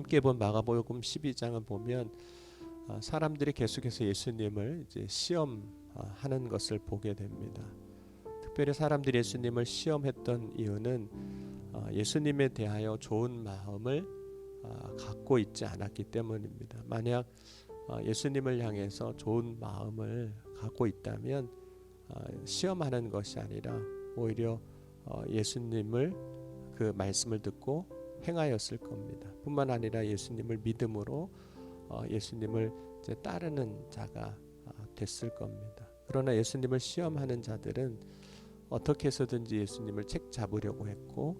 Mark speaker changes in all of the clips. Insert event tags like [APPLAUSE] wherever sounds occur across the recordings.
Speaker 1: 함께 본 마가복음 12장을 보면 아, 사람들이 계속해서 예수님을 이제 시험하는 것을 보게 됩니다. 특별히 사람들이 예수님을 시험했던 이유는 아, 예수님에 대하여 좋은 마음을 아, 갖고 있지 않았기 때문입니다. 만약 아, 예수님을 향해서 좋은 마음을 갖고 있다면 아, 시험하는 것이 아니라 오히려 어, 예수님을 그 말씀을 듣고 행하였을 겁니다. 뿐만 아니라 예수님을 믿음으로 어, 예수님을 따르는 자가 아, 됐을 겁니다. 그러나 예수님을 시험하는 자들은 어떻게 해서든지 예수님을 책 잡으려고 했고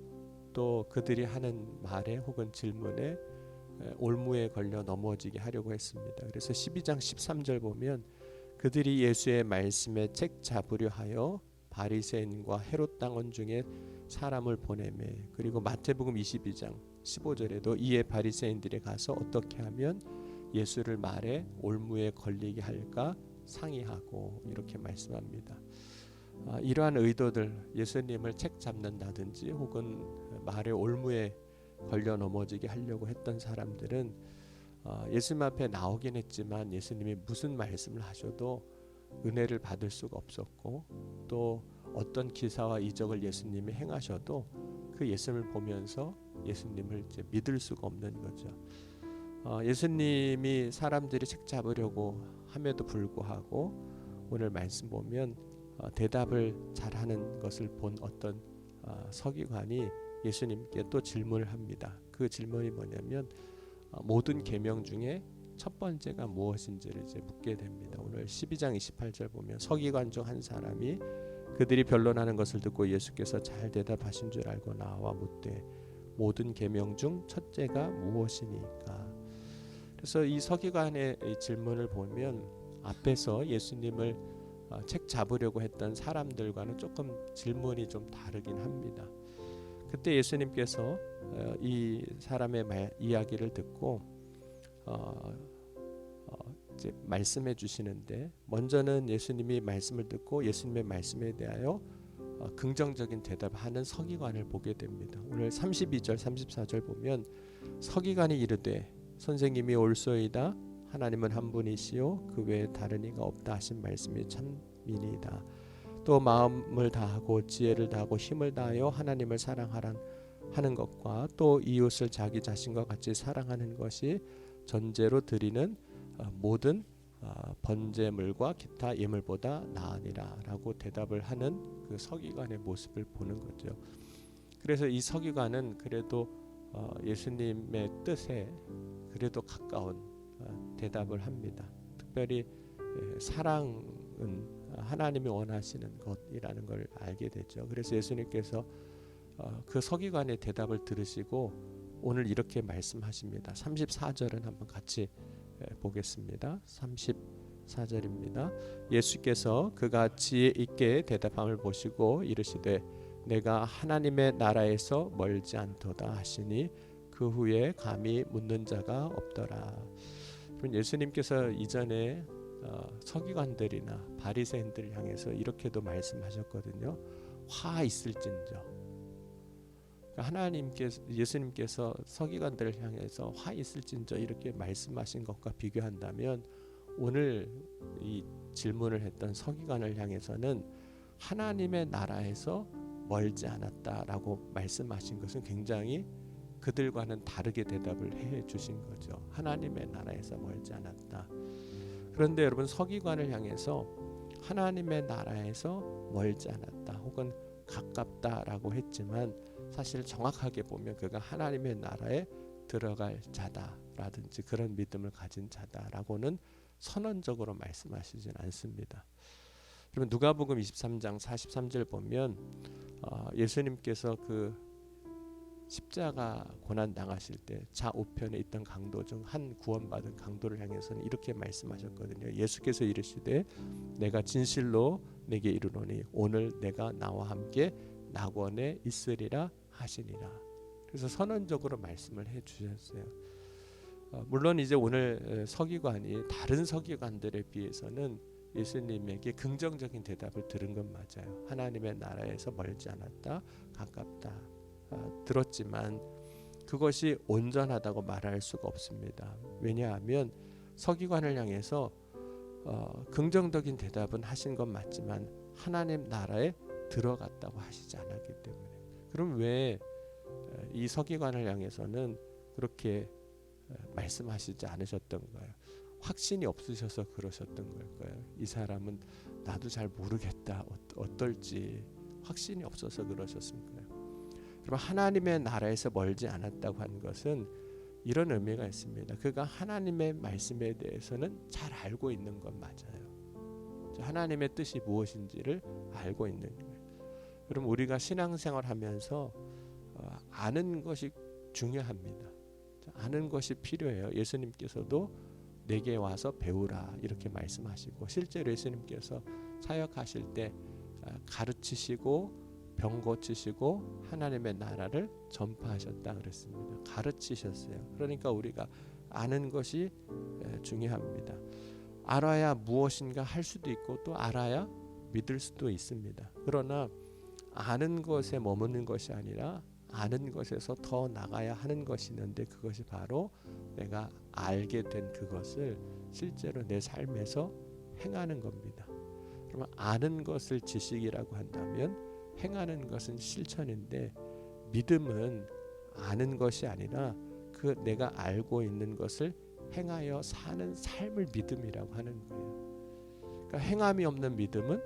Speaker 1: 또 그들이 하는 말에 혹은 질문에 에, 올무에 걸려 넘어지게 하려고 했습니다. 그래서 12장 13절 보면 그들이 예수의 말씀에 책 잡으려 하여 바리새인과 헤롯 당원 중에 사람을 보내매 그리고 마태복음 22장 15절에도 이에 바리새인들이 가서 어떻게 하면 예수를 말에 올무에 걸리게 할까 상의하고 이렇게 말씀합니다. 아, 이러한 의도들 예수님을 책 잡는다든지 혹은 말에 올무에 걸려 넘어지게 하려고 했던 사람들은 어, 예수님 앞에 나오긴 했지만 예수님이 무슨 말씀을 하셔도 은혜를 받을 수가 없었고 또 어떤 기사와 이적을 예수님이 행하셔도 그 예수님을 보면서 예수님을 이제 믿을 수가 없는 거죠. 어, 예수님이 사람들이 책 잡으려고 함에도 불구하고 오늘 말씀 보면 어, 대답을 잘하는 것을 본 어떤 어, 서기관이 예수님께 또 질문을 합니다. 그 질문이 뭐냐면 어, 모든 계명 중에 첫 번째가 무엇인지를 이제 묻게 됩니다. 오늘 12장 28절 보면 서기관 중 한 사람이 그들이 변론하는 것을 듣고 예수께서 잘 대답하신 줄 알고 나와 묻되 모든 계명 중 첫째가 무엇이니까. 그래서 이 서기관의 이 질문을 보면 앞에서 예수님을 어, 책 잡으려고 했던 사람들과는 조금 질문이 좀 다르긴 합니다. 그때 예수님께서 어, 이 사람의 말, 이야기를 듣고 어, 어, 이제 말씀해 주시는데 먼저는 예수님이 말씀을 듣고 예수님의 말씀에 대하여 어, 긍정적인 대답하는 서기관을 보게 됩니다. 오늘 32절 34절 보면 서기관이 이르되 선생님이 옳소이다 하나님은 한 분이시요 그 외에 다른 이가 없다 하신 말씀이 참이니이다. 또 마음을 다하고 지혜를 다하고 힘을 다하여 하나님을 사랑하란 하는 것과 또 이웃을 자기 자신과 같이 사랑하는 것이 전제로 드리는 어, 모든 어, 번제물과 기타 예물보다 나으니라라고 대답을 하는 그 서기관의 모습을 보는 거죠. 그래서 이 서기관은 그래도 어, 예수님의 뜻에 그래도 가까운 어, 대답을 합니다. 특별히 예, 사랑은 하나님이 원하시는 것이라는 걸 알게 되죠. 그래서 예수님께서 어, 그 서기관의 대답을 들으시고 오늘 이렇게 말씀하십니다. 34절은 한번 같이 예, 보겠습니다. 34절입니다. 예수께서 그가 지혜 있게 대답함을 보시고 이르시되 내가 하나님의 나라에서 멀지 않도다 하시니 그 후에 감히 묻는 자가 없더라. 예수님께서 이전에 어, 서기관들이나 바리새인들을 향해서 이렇게도 말씀하셨거든요. 화 있을진저. 그러니까 하나님께서 예수님께서 서기관들을 향해서 화 있을진저 이렇게 말씀하신 것과 비교한다면 오늘 이 질문을 했던 서기관을 향해서는 하나님의 나라에서 멀지 않았다라고 말씀하신 것은 굉장히 그들과는 다르게 대답을 해 주신 거죠. 하나님의 나라에서 멀지 않았다. 그런데 여러분 서기관을 향해서 하나님의 나라에서 멀지 않았다 혹은 가깝다라고 했지만 사실 정확하게 보면 그가 하나님의 나라에 들어갈 자다라든지 그런 믿음을 가진 자다라고는 선언적으로 말씀하시진 않습니다. 그러면 누가복음 23장 43절 보면 어, 예수님께서 그 십자가 고난 당하실 때 좌우편에 있던 강도 중 한 구원받은 강도를 향해서는 이렇게 말씀하셨거든요. 예수께서 이르시되 내가 진실로 내게 이르노니 오늘 내가 나와 함께 낙원에 있으리라 하시니라. 그래서 선언적으로 말씀을 해 주셨어요. 어, 물론 이제 오늘 서기관이 다른 서기관들에 비해서는 예수님에게 긍정적인 대답을 들은 건 맞아요. 하나님의 나라에서 멀지 않았다, 가깝다 어, 들었지만 그것이 온전하다고 말할 수가 없습니다. 왜냐하면 서기관을 향해서 어, 긍정적인 대답은 하신 건 맞지만 하나님 나라에 들어갔다고 하시지 않았기 때문에 그럼 왜 이 서기관을 향해서는 그렇게 어, 말씀하시지 않으셨던가요? 확신이 없으셔서 그러셨던 걸까요? 이 사람은 나도 잘 모르겠다 어- 어떨지 확신이 없어서 그러셨을까요? 그럼 하나님의 나라에서 멀지 않았다고 한 것은 이런 의미가 있습니다. 그가 하나님의 말씀에 대해서는 잘 알고 있는 건 맞아요. 하나님의 뜻이 무엇인지를 알고 있는. 그럼 우리가 신앙생활 하면서 어, 아는 것이 중요합니다. 아는 것이 필요해요. 예수님께서도 내게 와서 배우라 이렇게 말씀하시고 실제로 예수님께서 사역하실 때 아, 가르치시고 병 고치시고 하나님의 나라를 전파하셨다 그랬습니다. 가르치셨어요. 그러니까 우리가 아는 것이 에, 중요합니다. 알아야 무엇인가 할 수도 있고 또 알아야 믿을 수도 있습니다. 그러나 아는 것에 머무는 것이 아니라 아는 것에서 더 나가야 하는 것이 있는데 그것이 바로 내가 알게 된 그것을 실제로 내 삶에서 행하는 겁니다. 그러면 아는 것을 지식이라고 한다면 행하는 것은 실천인데 믿음은 아는 것이 아니라 그 내가 알고 있는 것을 행하여 사는 삶을 믿음이라고 하는 거예요. 그러니까 행함이 없는 믿음은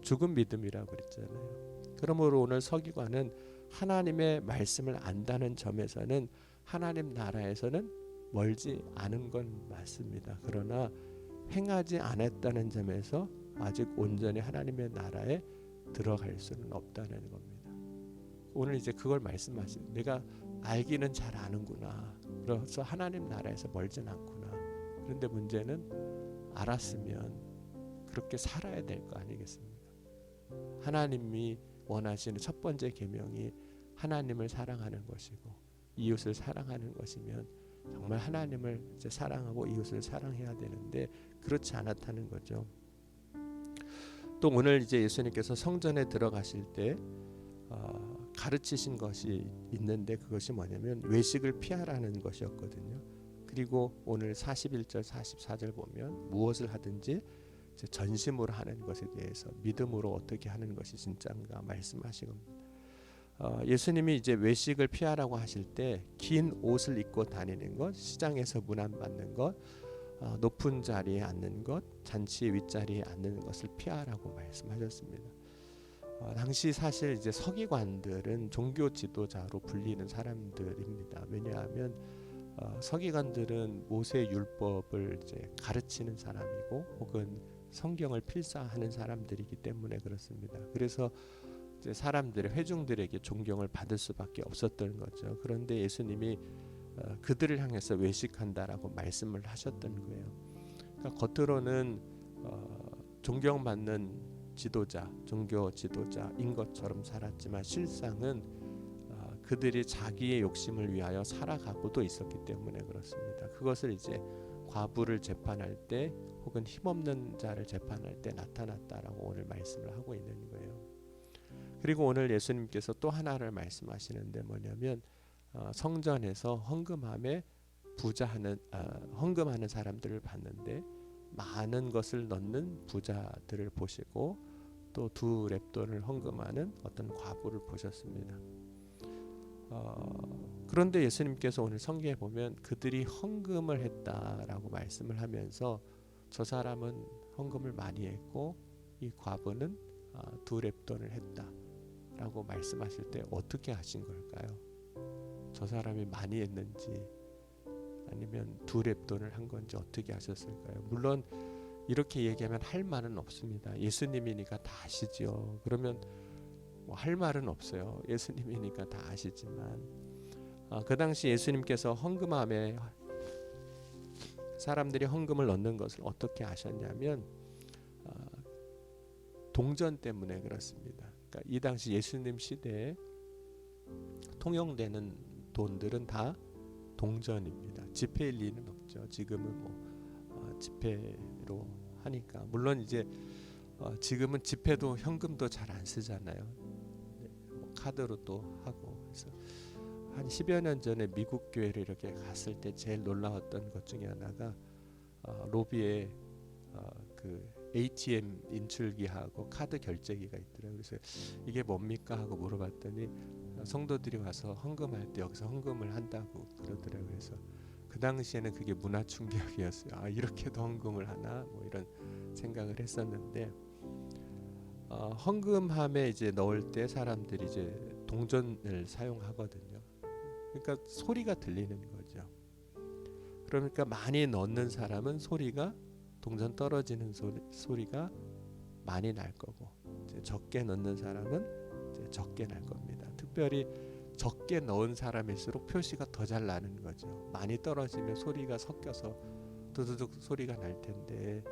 Speaker 1: 죽은 믿음이라고 그랬잖아요. 그러므로 오늘 서기관은 하나님의 말씀을 안다는 점에서는 하나님 나라에서는 멀지 않은 건 맞습니다. 그러나 행하지 않았다는 점에서 아직 온전히 하나님의 나라에 들어갈 수는 없다는 겁니다. 오늘 이제 그걸 말씀하신 내가 알기는 잘 아는구나. 그래서 하나님 나라에서 멀진 않구나. 그런데 문제는 알았으면 그렇게 살아야 될 거 아니겠습니까? 하나님이 원하시는 첫 번째 계명이 하나님을 사랑하는 것이고 이웃을 사랑하는 것이면 정말 하나님을 사랑하고 이웃을 사랑해야 되는데 그렇지 않았다는 거죠. 또 오늘 이제 예수님께서 성전에 들어가실 때 어, 가르치신 것이 있는데 그것이 뭐냐면 외식을 피하라는 것이었거든요. 그리고 오늘 41절 44절 보면 무엇을 하든지 전심으로 하는 것에 대해서 믿음으로 어떻게 하는 것이 진짜인가 말씀하신 겁니다. 어, 예수님이 이제 외식을 피하라고 하실 때 긴 옷을 입고 다니는 것, 시장에서 문안 받는 것, 어, 높은 자리에 앉는 것, 잔치 윗자리에 앉는 것을 피하라고 말씀하셨습니다. 어, 당시 사실 이제 서기관들은 종교 지도자로 불리는 사람들입니다. 왜냐하면 어, 서기관들은 모세 율법을 이제 가르치는 사람이고 혹은 성경을 필사하는 사람들이기 때문에 그렇습니다. 그래서 사람들의 회중들에게 존경을 받을 수밖에 없었던 거죠. 그런데 예수님이 어, 그들을 향해서 외식한다라고 말씀을 하셨던 거예요. 그러니까 겉으로는 어, 존경받는 지도자, 종교 지도자인 것처럼 살았지만 실상은 어, 그들이 자기의 욕심을 위하여 살아가고도 있었기 때문에 그렇습니다. 그것을 이제 과부를 재판할 때 혹은 힘없는 자를 재판할 때 나타났다라고 오늘 말씀을 하고 있는 거예요. 그리고 오늘 예수님께서 또 하나를 말씀하시는데 뭐냐면 어, 성전에서 헌금함에 부자하는 어, 헌금하는 사람들을 봤는데 많은 것을 넣는 부자들을 보시고 또 두 랩돈을 헌금하는 어떤 과부를 보셨습니다. 어, 그런데 예수님께서 오늘 성경에 보면 그들이 헌금을 했다라고 말씀을 하면서 저 사람은 헌금을 많이 했고 이 과부는 어, 두 랩돈을 했다라고 말씀하실 때 어떻게 하신 걸까요? 저 사람이 많이 했는지 아니면 두 랩돈을 한 건지 어떻게 하셨을까요? 물론 이렇게 얘기하면 할 말은 없습니다. 예수님이니까 다 아시지요. 그러면 뭐 할 말은 없어요. 예수님이니까 다 아시지만 아, 그 당시 예수님께서 헌금함에 사람들이 헌금을 넣는 것을 어떻게 아셨냐면 아, 동전 때문에 그렇습니다. 그러니까 이 당시 예수님 시대에 통용되는 돈들은 다 동전입니다. 지폐일 리는 없죠. 지금은 뭐 어, 지폐로 하니까 물론 이제 어, 지금은 지폐도 현금도 잘 안 쓰잖아요. 네, 뭐 카드로 또 하고 그래서 한 10여 년 전에 미국 교회를 이렇게 갔을 때 제일 놀라웠던 것 중에 하나가 어, 로비에 어, 그 ATM 인출기하고 카드 결제기가 있더라고요. 그래서 이게 뭡니까 하고 물어봤더니 어, 성도들이 와서 헌금할 때 여기서 헌금을 한다고 그러더라고요. 그래서 그 당시에는 그게 문화 충격이었어요. 아 이렇게도 헌금을 하나 뭐 이런 생각을 했었는데 어, 헌금함에 이제 넣을 때 사람들이 이제 동전을 사용하거든요. 그러니까 소리가 들리는 거죠. 그러니까 많이 넣는 사람은 소리가 동전 떨어지는 소리, 소리 가 많이 날 거고 적게 넣는 사람은 적게 날 겁니다. 특별히 적게 넣은 사람일수록 표시가 더 잘 나는 거죠. 많이 떨어지면 소리가 섞여서 두두둑 소리가 날 텐데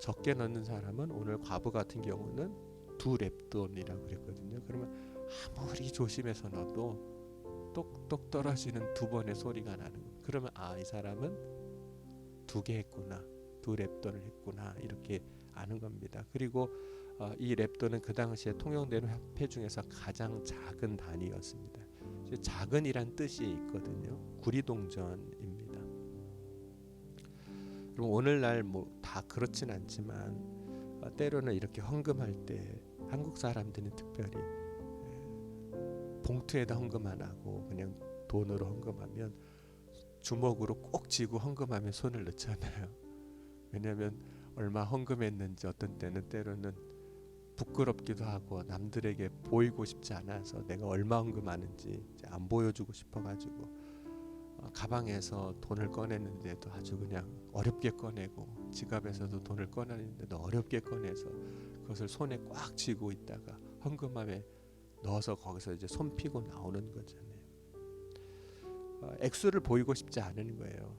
Speaker 1: 적게 넣는 사람은 오늘 과부 같은 경우는 두 랩돈이라고 그랬거든요. 그러면 아무리 조심해서 넣어도 똑똑 떨어지는 두 번의 소리가 나는 거예요. 그러면 아 이 사람은 두 개 했구나, 두 랩돈을 했구나 이렇게 아는 겁니다. 그리고 어, 이 랩돈은 그 당시에 통용되는 화폐 중에서 가장 작은 단위였습니다. 작은이란 뜻이 있거든요. 구리동전입니다. 그럼 오늘날 뭐 다 그렇진 않지만 어, 때로는 이렇게 헌금할 때 한국 사람들은 특별히 에, 봉투에다 헌금 안 하고 그냥 돈으로 헌금하면 주먹으로 꼭 쥐고 헌금하면 손을 넣잖아요. 왜냐하면 얼마 헌금했는지 어떤 때는 때로는 부끄럽기도 하고 남들에게 보이고 싶지 않아서 내가 얼마 헌금하는지 안 보여주고 싶어가지고 어, 가방에서 돈을 꺼냈는데도 아주 그냥 어렵게 꺼내고 지갑에서도 돈을 꺼내는데도 어렵게 꺼내서 그것을 손에 꽉 쥐고 있다가 헌금함에 넣어서 거기서 이제 손 피고 나오는 거잖아요. 어, 액수를 보이고 싶지 않은 거예요.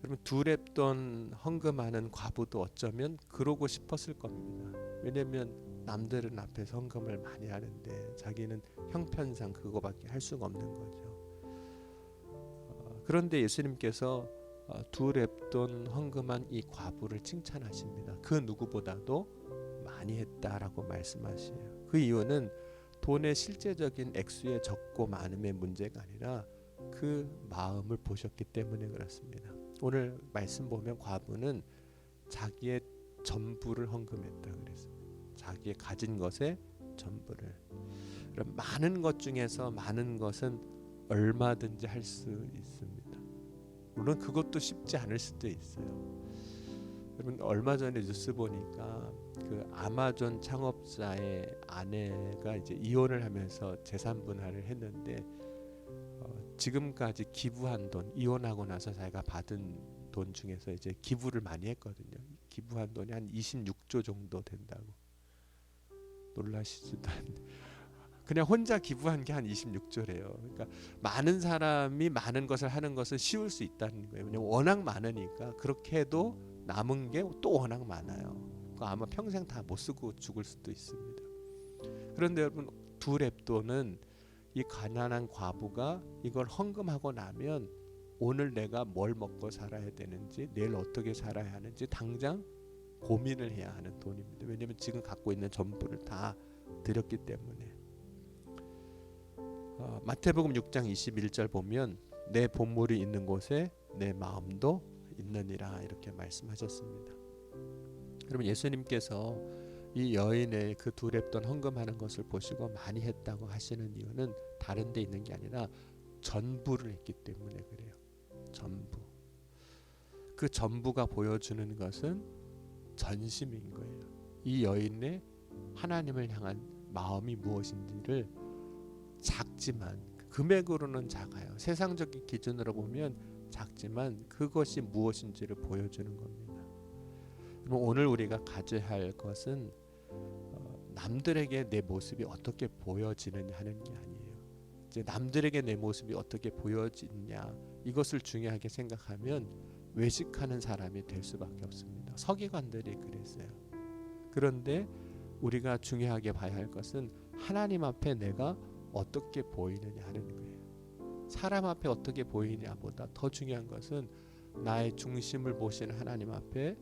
Speaker 1: 그러면 두랩돈 헌금하는 과부도 어쩌면 그러고 싶었을 겁니다. 왜냐하면 남들은 앞에서 헌금을 많이 하는데 자기는 형편상 그거밖에 할 수가 없는 거죠. 어, 그런데 예수님께서 어, 두 랩돈 헌금한 이 과부를 칭찬하십니다. 그 누구보다도 많이 했다라고 말씀하시요. 그 이유는 돈의 실제적인 액수의 적고 많음의 문제가 아니라 그 마음을 보셨기 때문에 그렇습니다. 오늘 말씀 보면 과부는 자기의 전부를 헌금했다 그랬어요. 자기의 가진 것의 전부를. 많은 것 중에서 많은 것은 얼마든지 할 수 있습니다. 물론 그것도 쉽지 않을 수도 있어요. 여러분 얼마 전에 뉴스 보니까 그 아마존 창업자의 아내가 이제 이혼을 하면서 재산 분할을 했는데 어, 지금까지 기부한 돈 이혼하고 나서 자기가 받은 돈 중에서 이제 기부를 많이 했거든요. 기부한 돈이 한 26조 정도 된다고 놀라시지도 않. 그냥 혼자 기부한 게 한 26조래요. 그러니까 많은 사람이 많은 것을 하는 것은 쉬울 수 있다는 거예요. 왜냐면 워낙 많으니까 그렇게 해도 남은 게 또 워낙 많아요. 아마 평생 다 못 쓰고 죽을 수도 있습니다. 그런데 여러분 두 랩돈은 이 가난한 과부가 이걸 헌금하고 나면 오늘 내가 뭘 먹고 살아야 되는지 내일 어떻게 살아야 하는지 당장 고민을 해야 하는 돈입니다. 왜냐하면 지금 갖고 있는 전부를 다 드렸기 때문에. 어, 마태복음 6장 21절 보면 내 보물이 있는 곳에 내 마음도 있느니라 이렇게 말씀하셨습니다. 그러면 예수님께서 이 여인의 그두 랩돈 헌금하는 것을 보시고 많이 했다고 하시는 이유는 다른 데 있는 게 아니라 전부를 했기 때문에 그래요. 전부. 그 전부가 보여주는 것은 전심인 거예요. 이 여인의 하나님을 향한 마음이 무엇인지를 작지만 금액으로는 작아요. 세상적인 기준으로 보면 작지만 그것이 무엇인지를 보여주는 겁니다. 그럼 오늘 우리가 가져야 할 것은 어, 남들에게 내 모습이 어떻게 보여지느냐 하는 게 아니에요. 이제 남들에게 내 모습이 어떻게 보여지냐 이것을 중요하게 생각하면 외식하는 사람이 될 수밖에 없습니다. 서기관들이 그랬어요. 그런데 우리가 중요하게 봐야 할 것은 하나님 앞에 내가 어떻게 보이느냐 하는 거예요. 사람 앞에 어떻게 보이냐보다 더 중요한 것은 나의 중심을 보시는 하나님 앞에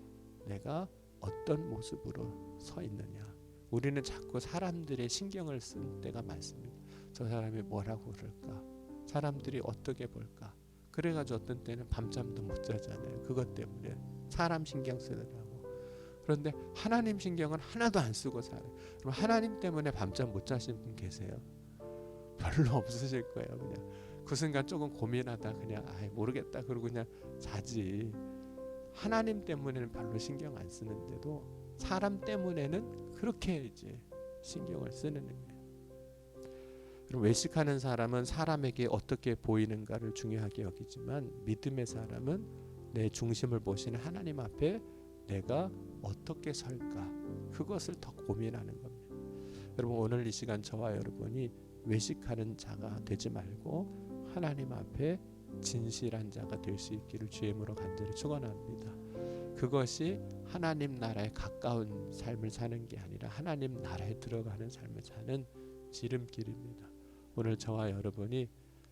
Speaker 1: 내가 어떤 모습으로 서 있느냐. 우리는 자꾸 사람들의 신경을 쓴 때가 많습니다. 저 사람이 뭐라고 그럴까? 사람들이 어떻게 볼까? 그래가지고 어떤 때는 밤잠도 못 자잖아요. 그것 때문에 사람 신경 쓰느라고. 그런데 하나님 신경은 하나도 안 쓰고 살아요. 그럼 하나님 때문에 밤잠 못 자신 분 계세요? 별로 [LAUGHS] 없으실 거예요. 그냥 그 순간 조금 고민하다 그냥 아 모르겠다 그러고 그냥 자지. 하나님 때문에는 별로 신경 안 쓰는데도 사람 때문에는 그렇게 이제 신경을 쓰는 거예요. 외식하는 사람은 사람에게 어떻게 보이는가를 중요하게 여기지만 믿음의 사람은 내 중심을 보시는 하나님 앞에 내가 어떻게 설까 그것을 더 고민하는 겁니다. 여러분 오늘 이 시간 저와 여러분이 외식하는 자가 되지 말고 하나님 앞에 진실한 자가 될 수 있기를 주의 이름으로 간절히 축원합니다. 그것이 하나님 나라에 가까운 삶을 사는 게 아니라 하나님 나라에 들어가는 삶을 사는 지름길입니다. 오늘 저와 여러분이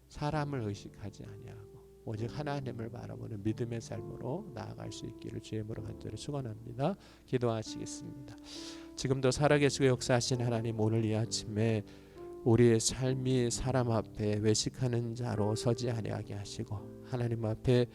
Speaker 1: 사람을 의식하지 아니하고 오직 하나님을 바라보는 믿음의 삶으로 나아갈 수 있기를 주의 이름으로 간절히 축원합니다. 기도하시겠습니다. 지금도 살아계시고 역사하신 하나님 오늘 이 아침에 우리의 삶이 사람 앞에 외식하는 자로 서지 아니하게 하시고 하나님 앞에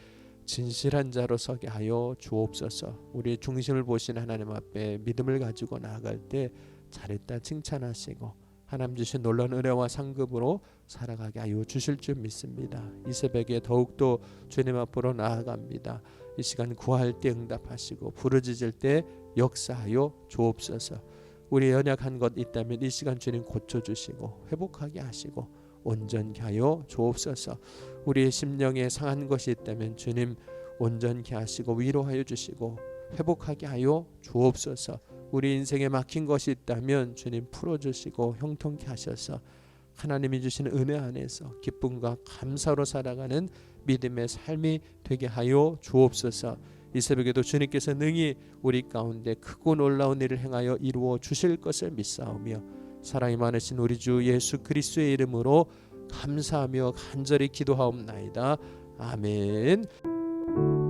Speaker 1: 진실한 자로 서게 하여 주옵소서. 우리의 중심을 보신 하나님 앞에 믿음을 가지고 나아갈 때 잘했다 칭찬하시고 하나님 주신 놀라운 은혜와 상급으로 살아가게 하여 주실 줄 믿습니다. 이 새벽에 더욱더 주님 앞으로 나아갑니다. 이 시간 구할 때 응답하시고 부르짖을 때 역사하여 주옵소서. 우리 연약한 것 있다면 이 시간 주님 고쳐 주시고 회복하게 하시고 온전케 하여 주옵소서. 우리의 심령에 상한 것이 있다면 주님 온전케 하시고 위로하여 주시고 회복하게 하여 주옵소서. 우리 인생에 막힌 것이 있다면 주님 풀어 주시고 형통케 하셔서 하나님이 주시는 은혜 안에서 기쁨과 감사로 살아가는 믿음의 삶이 되게 하여 주옵소서. 이 새벽에도 주님께서 능히 우리 가운데 크고 놀라운 일을 행하여 이루어 주실 것을 믿사오며 사랑이 많으신 우리 주 예수 그리스도의 이름으로 감사하며 간절히 기도하옵나이다. 아멘.